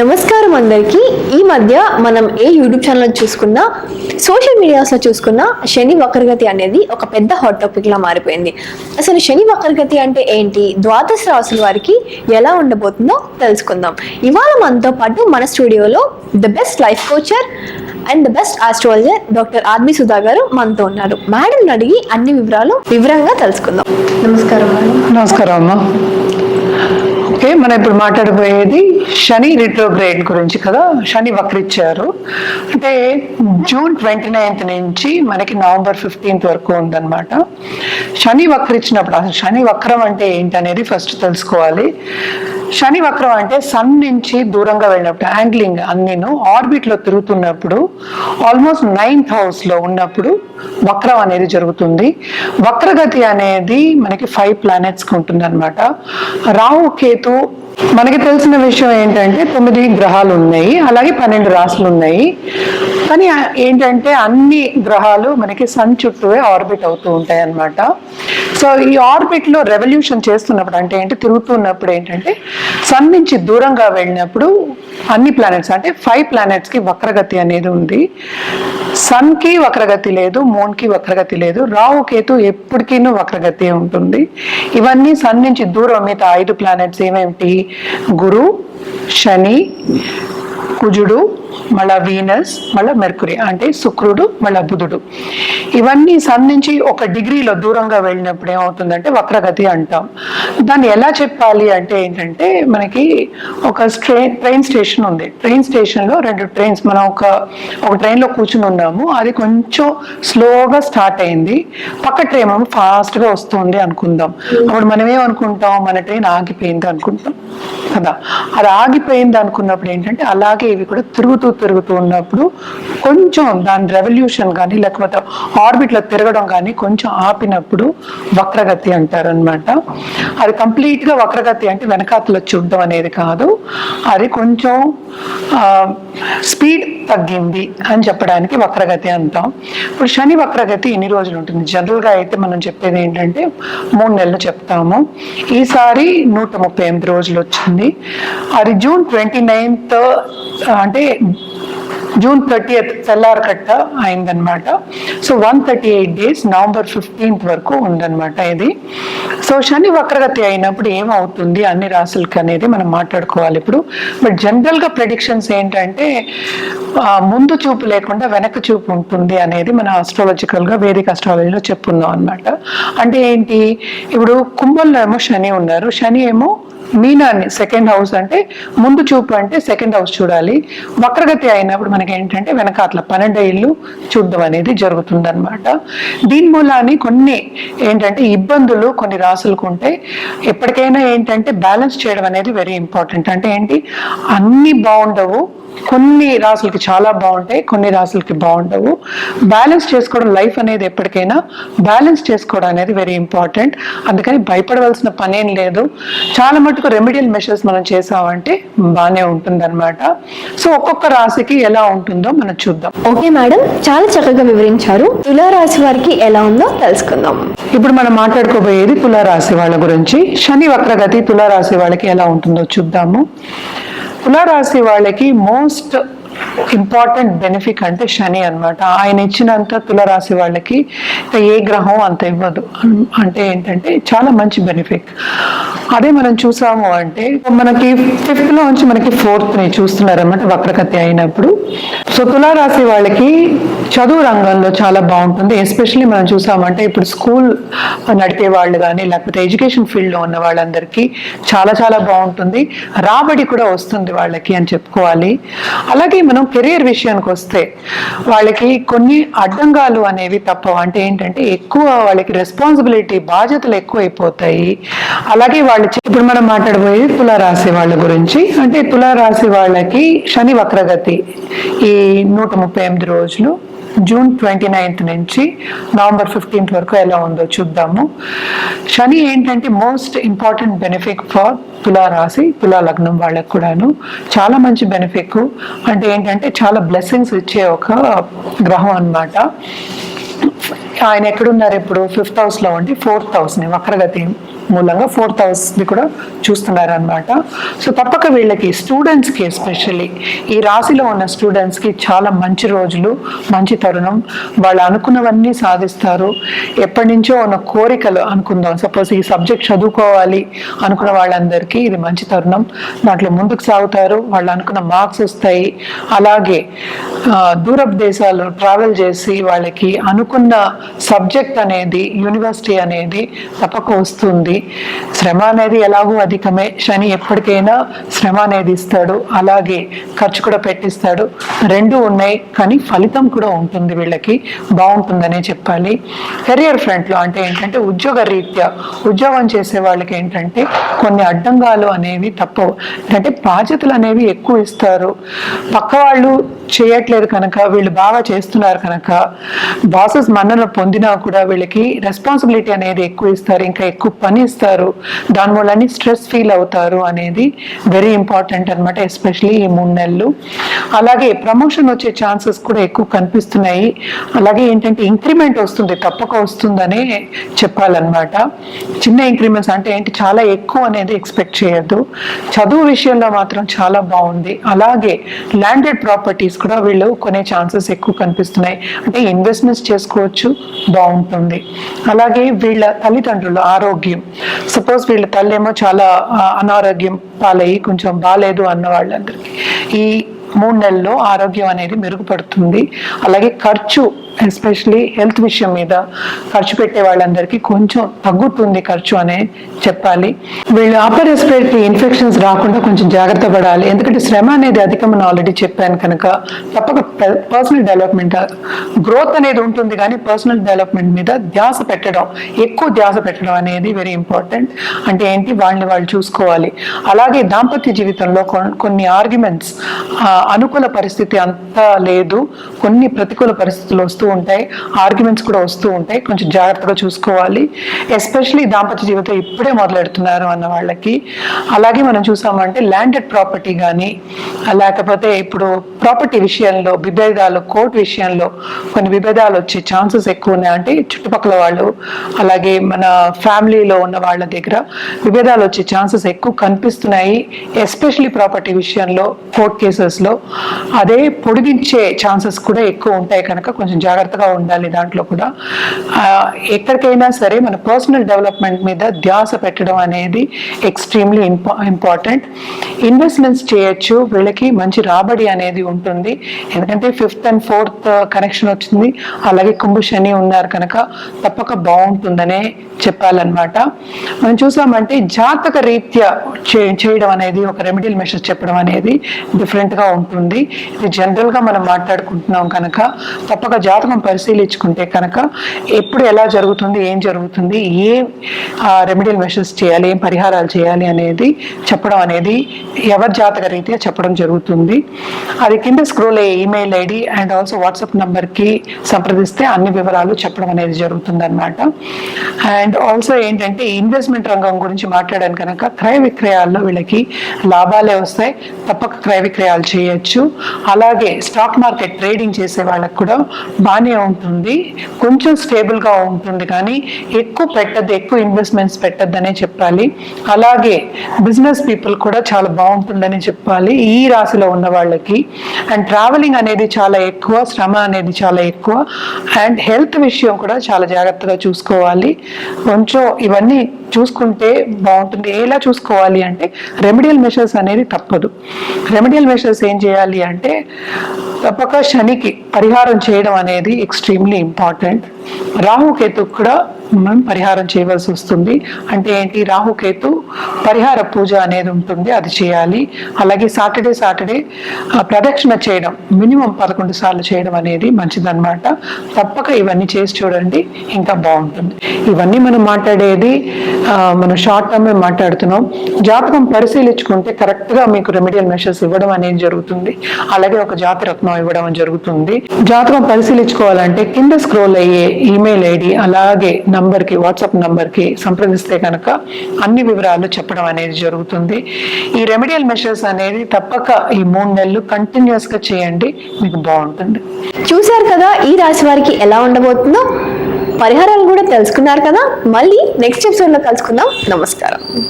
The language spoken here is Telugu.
నమస్కారం అందరికీ. ఈ మధ్య మనం ఏ యూట్యూబ్ ఛానల్ చూసుకున్నా సోషల్ మీడియాస్లో చూసుకున్నా శని వక్రగతి అనేది ఒక పెద్ద హాట్ టాపిక్ లా మారిపోయింది. అసలు శని వక్రగతి అంటే ఏంటి? ద్వాదశ రాసుల వారికి ఎలా ఉండబోతుందో తెలుసుకుందాం. ఇవాళ మనతో పాటు మన స్టూడియోలో the best life coacher and the best astrologer doctor Armi Sudha గారు మనతో ఉన్నారు. మేడం అడిగి అన్ని వివరాలు వివరంగా తెలుసుకుందాం. నమస్కారం నమస్కారం అమ్మా. ఓకే మనం ఇప్పుడు మాట్లాడబోయేది శని రిట్రోగ్రేడ్ గురించి కదా శని వక్రిచ్చారు. అంటే జూన్ ట్వంటీ నైన్త్ నుంచి మనకి నవంబర్ ఫిఫ్టీన్త్ వరకు ఉందన్నమాట. శని వక్రిచ్చినప్పుడు అసలు శని వక్రం అంటే ఏంటి అనేది ఫస్ట్ తెలుసుకోవాలి. శని వక్రం అంటే సన్ నుంచి దూరంగా వెళ్ళినప్పుడు యాంగ్లింగ్ అన్నీను ఆర్బిట్లో తిరుగుతున్నప్పుడు ఆల్మోస్ట్ నైన్త్ హౌస్లో ఉన్నప్పుడు వక్రం అనేది జరుగుతుంది. వక్రగతి అనేది మనకి ఫైవ్ ప్లానెట్స్కి ఉంటుంది అనమాట రాహు కేతు మనకి తెలిసిన విషయం ఏంటంటే తొమ్మిది గ్రహాలు ఉన్నాయి అలాగే పన్నెండు రాసులు ఉన్నాయి. కానీ ఏంటంటే అన్ని గ్రహాలు మనకి సన్ చుట్టూవే ఆర్బిట్ అవుతూ ఉంటాయి అన్నమాట. సో ఈ ఆర్బిట్లో రెవల్యూషన్ చేస్తున్నప్పుడు అంటే ఏంటి? తిరుగుతున్నప్పుడు ఏంటంటే సన్ నుంచి దూరంగా వెళ్ళినప్పుడు అన్ని ప్లానెట్స్ అంటే ఫైవ్ ప్లానెట్స్కి వక్రగతి అనేది ఉంది. సన్కి వక్రగతి లేదు మూన్కి వక్రగతి లేదు రావు కేతు ఎప్పటికీ వక్రగతి ఉంటుంది. ఇవన్నీ సన్ నుంచి దూరం మిగతా ఐదు ప్లానెట్స్ ఏమేమిటి? గురు శని కుజుడు మళ్ళా వీనస్ మళ్ళా మెర్కురీ అంటే శుక్రుడు మళ్ళా బుధుడు. ఇవన్నీ సన్ నుంచి ఒక డిగ్రీలో దూరంగా వెళ్ళినప్పుడు ఏమవుతుందంటే వక్రగతి అంటాం. దాన్ని ఎలా చెప్పాలి అంటే ఏంటంటే మనకి ఒక ట్రైన్ ట్రైన్ స్టేషన్ ఉంది. ట్రైన్ స్టేషన్లో రెండు ట్రైన్స్ మనం ఒక ఒక ట్రైన్లో కూర్చుని ఉన్నాము. అది కొంచెం స్లోగా స్టార్ట్ అయింది. పక్క ట్రైన్ ఏమో ఫాస్ట్గా వస్తుంది అనుకుందాం. అప్పుడు మనం ఏమనుకుంటాం? మన ట్రైన్ ఆగిపోయింది అనుకుంటాం. కదా? అది ఆగిపోయింది అనుకున్నప్పుడు ఏంటంటే అలాగే ఇవి కూడా తిరుగుతూ తిరుగుతూ ఉన్నప్పుడు కొంచెం దాని రెవల్యూషన్ కానీ లేకపోతే ఆర్బిట్లో తిరగడం కానీ కొంచెం ఆపినప్పుడు వక్రగతి అంటారు అనమాట అది కంప్లీట్గా వక్రగతి అంటే వెనకాతలో చూడడం అనేది కాదు. అది కొంచెం స్పీడ్ తగ్గింది అని చెప్పడానికి వక్రగతి అంటాం. ఇప్పుడు శని వక్రగతి ఎన్ని రోజులు ఉంటుంది? జనరల్గా అయితే మనం చెప్పేది ఏంటంటే మూడు నెలలు చెప్తాము. ఈసారి నూట ముప్పై ఎనిమిది రోజులు వచ్చింది. అది జూన్ ట్వంటీ నైన్త్ అంటే జూన్ థర్టీయత్ తెల్లారకట్ట అయిందనమాట so one thirty eight days November fifteenth వరకు ఉందన్నమాట ఇది. సో శని వక్రగతి అయినప్పుడు ఏమవుతుంది అన్ని రాసులకి అనేది మనం మాట్లాడుకోవాలి ఇప్పుడు. బట్ జనరల్గా ప్రెడిక్షన్స్ ఏంటంటే ముందు చూపు లేకుండా వెనక చూపు ఉంటుంది అనేది మన ఆస్ట్రాలజికల్గా వేదిక ఆస్ట్రాలజీలో చెప్పుకుందాం అనమాట అంటే ఏంటి? ఇప్పుడు కుంభంలో ఏమో శని ఉన్నారు. శని ఏమో మీనాన్ని సెకండ్ హౌస్ అంటే ముందు చూపు అంటే సెకండ్ హౌస్ చూడాలి. వక్రగతి అయినప్పుడు మనకి ఏంటంటే వెనక అట్లా పన్నెండు ఇల్లు చూడడం అనేది జరుగుతుంది అనమాట దీని మూలాన్ని కొన్ని ఏంటంటే ఇబ్బందులు కొన్ని రాసులకు ఉంటాయి ఎప్పటికైనా ఏంటంటే బ్యాలెన్స్ చేయడం అనేది వెరీ ఇంపార్టెంట్ అంటే ఏంటి? అన్ని బాగుండవు కొన్ని రాసులకి చాలా బాగుంటాయి కొన్ని రాసులకి బాగుండవు. బ్యాలెన్స్ చేసుకోవడం లైఫ్ అనేది ఎప్పటికైనా బ్యాలెన్స్ చేసుకోవడం అనేది వెరీ ఇంపార్టెంట్ అందుకని భయపడవలసిన పని ఏం లేదు. చాలా మటుకు రెమెడియల్ మెషర్స్ మనం చేసామంటే బాగానే ఉంటుందన్నమాట. సో ఒక్కొక్క రాశికి ఎలా ఉంటుందో మనం చూద్దాం. ఓకే మేడం చాలా చక్కగా వివరించారు. తులారాశి వారికి ఎలా ఉందో తెలుసుకుందాం. ఇప్పుడు మనం మాట్లాడుకోబోయేది తులారాశి వాళ్ళ గురించి. శని వక్రగతి తులారాశి వాళ్ళకి ఎలా ఉంటుందో చూద్దాము. తులారాశి వాళ్ళకి మోస్ట్ ఇంపార్టెంట్ బెనిఫిట్ అంటే శని అన్నమాట. ఆయన ఇచ్చినంత తులరాశి వాళ్ళకి ఏ గ్రహం అంత ఇవ్వదు. అంటే ఏంటంటే చాలా మంచి బెనిఫిట్ అదే మనం చూసాము అంటే మనకి ఫిఫ్త్లో నుంచి మనకి ఫోర్త్ని చూస్తున్నారన్నమాట వక్రగతి అయినప్పుడు. సో తులారాశి వాళ్ళకి చదువు రంగంలో చాలా బాగుంటుంది. ఎస్పెషల్లీ మనం చూసామంటే ఇప్పుడు స్కూల్ నడిపే వాళ్ళు కానీ లేకపోతే ఎడ్యుకేషన్ ఫీల్డ్లో ఉన్న వాళ్ళందరికీ చాలా చాలా బాగుంటుంది. రాబడి కూడా వస్తుంది వాళ్ళకి అని చెప్పుకోవాలి. అలాగే మనం కెరీర్ విషయానికి వస్తే వాళ్ళకి కొన్ని అడ్డంగాలు అనేవి తప్పవు. అంటే ఏంటంటే ఎక్కువ వాళ్ళకి రెస్పాన్సిబిలిటీ బాధ్యతలు ఎక్కువైపోతాయి. అలాగే వాళ్ళు ఇప్పుడు మనం మాట్లాడబోయేది తులారాశి వాళ్ళ గురించి అంటే తులారాశి వాళ్ళకి శని వక్రగతి ఈ నూట ముప్పై ఎనిమిది రోజులు జూన్ ట్వంటీ నైన్త్ నుంచి నవంబర్ ఫిఫ్టీన్త్ వరకు ఎలా ఉందో చూద్దాము. శని ఏంటంటే మోస్ట్ ఇంపార్టెంట్ బెనిఫిట్ ఫర్ తులా రాశి తులా లగ్నం వాళ్ళకు కూడాను. చాలా మంచి బెనిఫిట్. అంటే ఏంటంటే చాలా బ్లెస్సింగ్స్ ఇచ్చే ఒక గ్రహం అన్నమాట. ఆయన ఎక్కడున్నారు ఇప్పుడు? ఫిఫ్త్ హౌస్లో ఉండి ఫోర్త్ హౌస్ని వక్రగతి మూలంగా ఫోర్త్ హౌస్ని కూడా చూస్తున్నారనమాట సో తప్పక వీళ్ళకి స్టూడెంట్స్కి ఎస్పెషల్లీ ఈ రాశిలో ఉన్న స్టూడెంట్స్కి చాలా మంచి రోజులు మంచి తరుణం. వాళ్ళు అనుకున్నవన్నీ సాధిస్తారు. ఎప్పటి నుంచో ఉన్న కోరికలు అనుకుందాం. సపోజ్ ఈ సబ్జెక్ట్ చదువుకోవాలి అనుకున్న వాళ్ళందరికీ ఇది మంచి తరుణం. దాంట్లో ముందుకు సాగుతారు. వాళ్ళు అనుకున్న మార్క్స్ వస్తాయి. అలాగే ఆ, దూరపు దేశాలు ట్రావెల్ చేసి వాళ్ళకి అనుకున్న సబ్జెక్ట్ అనేది యూనివర్సిటీ అనేది తప్పక వస్తుంది. శ్రమ అనేది ఎలాగో అధికమే. శని ఎప్పటికైనా శ్రమ అనేది ఇస్తాడు. అలాగే ఖర్చు కూడా పెట్టిస్తాడు. రెండు ఉన్నాయి కానీ ఫలితం కూడా ఉంటుంది వీళ్ళకి. బాగుంటుందనే చెప్పాలి. కెరియర్ ఫ్రంట్లో అంటే ఏంటంటే ఉద్యోగ రీత్యా ఉద్యోగం చేసే వాళ్ళకి ఏంటంటే కొన్ని అడ్డంగాలు అనేవి తప్పవు. అంటే బాధ్యతలు అనేవి ఎక్కువ ఇస్తారు. పక్క వాళ్ళు చేయట్లేదు కనుక వీళ్ళు బాగా చేస్తున్నారు కనుక బాసెస్ మన్నన పొందినా కూడా వీళ్ళకి రెస్పాన్సిబిలిటీ అనేది ఎక్కువ ఇస్తారు. ఇంకా ఎక్కువ పని ఇస్తారు దానివల్ల స్ట్రెస్ ఫీల్ అవుతారు అనేది వెరీ ఇంపార్టెంట్ అనమాట ఎస్పెషలీ ఈ మూడు నెలలు. అలాగే ప్రమోషన్ వచ్చే ఛాన్సెస్ కూడా ఎక్కువ కనిపిస్తున్నాయి. అలాగే ఏంటంటే ఇంక్రిమెంట్ వస్తుంది తప్పక వస్తుందనే చెప్పాలన్నమాట. చిన్న ఇంక్రిమెంట్స్ అంటే ఏంటి చాలా ఎక్కువ అనేది ఎక్స్పెక్ట్ చేయొద్దు. చదువు విషయంలో మాత్రం చాలా బాగుంది. అలాగే ల్యాండెడ్ ప్రాపర్టీస్ కూడా వీళ్ళు కొనే ఛాన్సెస్ ఎక్కువ కనిపిస్తున్నాయి. అంటే ఇన్వెస్ట్మెంట్స్ చేసుకోవచ్చు బాగుంటుంది. అలాగే వీళ్ళ తల్లిదండ్రుల ఆరోగ్యం. సపోజ్ వీళ్ళ తల్లేమో చాలా అనారోగ్యం పాలయ్యి కొంచెం బాగాలేదు అన్న వాళ్ళందరికీ. ఈ మూడు నెలల్లో ఆరోగ్యం అనేది మెరుగుపడుతుంది. అలాగే ఖర్చు ఎస్పెషలీ హెల్త్ విషయం మీద ఖర్చు పెట్టే వాళ్ళందరికీ కొంచెం తగ్గుతుంది ఖర్చు అనే చెప్పాలి. వీళ్ళు అప్పర్ రెస్పిరేటరీ ఇన్ఫెక్షన్స్ రాకుండా కొంచెం జాగ్రత్త పడాలి. ఎందుకంటే శ్రమ అనేది అధికమని ఆల్రెడీ చెప్పాను కనుక తప్పక పర్సనల్ డెవలప్మెంట్ గ్రోత్ అనేది ఉంటుంది కానీ పర్సనల్ డెవలప్మెంట్ మీద ధ్యాస పెట్టడం ఎక్కువ ధ్యాస పెట్టడం అనేది వెరీ ఇంపార్టెంట్ అంటే ఏంటి? వాళ్ళని వాళ్ళు చూసుకోవాలి. అలాగే దాంపత్య జీవితంలో కొన్ని ఆర్గ్యుమెంట్స్ అనుకూల పరిస్థితి అంతా లేదు. కొన్ని ప్రతికూల పరిస్థితులు వస్తూ ఉంటాయి ఆర్గ్యుమెంట్స్ కూడా వస్తూ ఉంటాయి. కొంచెం జాగ్రత్తగా చూసుకోవాలి. ఎస్పెషలీ దాంపత్య జీవితం ఇప్పుడే మొదలెడుతున్నారు అన్న వాళ్ళకి. అలాగే మనం చూసామంటే ల్యాండెడ్ ప్రాపర్టీ కానీ లేకపోతే ఇప్పుడు ప్రాపర్టీ విషయంలో విభేదాలు కోర్టు విషయంలో కొన్ని విభేదాలు వచ్చే ఛాన్సెస్ ఎక్కువ ఉన్నాయి అంటే చుట్టుపక్కల వాళ్ళు అలాగే మన ఫ్యామిలీలో ఉన్న వాళ్ళ దగ్గర విభేదాలు వచ్చే ఛాన్సెస్ ఎక్కువ కనిపిస్తున్నాయి. ఎస్పెషలీ ప్రాపర్టీ విషయంలో కోర్ట్ కేసెస్లో అదే పొడిగించే ఛాన్సెస్ కూడా ఎక్కువ ఉంటాయి కనుక కొంచెం జాగ్రత్తగా ఉండాలి దాంట్లో కూడా. ఎక్కడికైనా సరే మన పర్సనల్ డెవలప్మెంట్ మీద ధ్యాస పెట్టడం అనేది ఎక్స్ట్రీమ్లీ ఇంపా ఇంపార్టెంట్ ఇన్వెస్ట్మెంట్స్ చేయొచ్చు వీళ్ళకి మంచి రాబడి అనేది ఉంటుంది. ఎందుకంటే ఫిఫ్త్ అండ్ ఫోర్త్ కనెక్షన్ వచ్చింది. అలాగే కుంభ శని ఉన్నారు కనుక తప్పక బాగుంటుందనే చెప్పాలన్నమాట. మనం చూసామంటే జాతక రీత్యా చే- చేయడం అనేది ఒక రెమెడియల్ మెషర్స్ చెప్పడం అనేది డిఫరెంట్గా గా ఉంటుంది. ఇది జనరల్గా మనం మాట్లాడుకుంటున్నాం కనుక తప్పక జాతక పరిశీలించుకుంటే కనుక ఎప్పుడు ఎలా జరుగుతుంది ఏం జరుగుతుంది ఏ రెమెడియల్ మెషర్స్ చేయాలి ఏం పరిహారాలు చేయాలి అనేది చెప్పడం అనేది ఎవరి జాతక రీత్యా చెప్పడం జరుగుతుంది. అది కింద స్క్రోల్ అయ్యే ఈమెయిల్ ఐడి అండ్ ఆల్సో వాట్సాప్కి సంప్రదిస్తే అన్ని వివరాలు చెప్పడం అనేది జరుగుతుంది అనమాట అండ్ ఆల్సో ఏంటంటే ఇన్వెస్ట్మెంట్ రంగం గురించి మాట్లాడాను కనుక క్రయ విక్రయాల్లో వీళ్ళకి లాభాలే వస్తాయి. తప్పక క్రయ విక్రయాలు చేయొచ్చు. అలాగే స్టాక్ మార్కెట్ ట్రేడింగ్ చేసే వాళ్ళకి కూడా బాగానే ఉంటుంది. కొంచెం స్టేబుల్గా ఉంటుంది కానీ ఎక్కువ పెట్టద్దు ఎక్కువ ఇన్వెస్ట్మెంట్స్ పెట్టద్దనే చెప్పాలి. అలాగే బిజినెస్ పీపుల్ కూడా చాలా బాగుంటుందని చెప్పాలి. ఈ రాశిలో ఉన్న వాళ్ళకి. అండ్ ట్రావెలింగ్ అనేది చాలా ఎక్కువ శ్రమ అనేది చాలా ఎక్కువ. అండ్ హెల్త్ విషయం కూడా చాలా జాగ్రత్తగా చూసుకోవాలి. కొంచెం ఇవన్నీ చూసుకుంటే బాగుంటుంది. ఎలా చూసుకోవాలి అంటే రెమెడియల్ మెషర్స్ అనేది తప్పదు. రెమెడియల్ మెషర్స్ ఏం చేయాలి అంటే తప్పక శనికి పరిహారం చేయడం అనేది ఎక్స్ట్రీమ్లీ ఇంపార్టెంట్ రాహుకేతు కూడా మనం పరిహారం చేయవలసి వస్తుంది. అంటే ఏంటి? రాహుకేతు పరిహార పూజ అనేది ఉంటుంది. అది చేయాలి. అలాగే సాటర్డే సాటర్డే ప్రదక్షిణ చేయడం మినిమం పదకొండు సార్లు చేయడం అనేది మంచిదన్నమాట. తప్పక ఇవన్నీ చేసి చూడండి. ఇంకా బాగుంటుంది. ఇవన్నీ మనం మాట్లాడేది మనం షార్ట్ టర్మ్ మాట్లాడుతున్నాం. జాతకం పరిశీలించుకుంటే కరెక్ట్గా మీకు రెమెడియల్ మెషర్స్ ఇవ్వడం అనేది జరుగుతుంది. అలాగే ఒక జాతరత్నం ఇవ్వడం జరుగుతుంది. జాతకం పరిశీలించుకోవాలంటే కింద స్క్రోల్ అయ్యే ఈమెయిల్ ఐడి అలాగే నంబర్ నంబర్కి వాట్సాప్ నంబర్కి సంప్రదిస్తే కనుక అన్ని వివరాలు చెప్పడం అనేది జరుగుతుంది. ఈ రెమెడియల్ మెషర్స్ అనేది తప్పక ఈ మూడు నెలలు కంటిన్యూస్గా చేయండి మీకు బాగుంటుంది. చూశారు కదా ఈ రాశి వారికి ఎలా ఉండబోతుందో? పరిహారాలు కూడా తెలుసుకున్నారు కదా? మళ్ళీ నెక్స్ట్ ఎపిసోడ్లో కలుసుకుందాం. నమస్కారం.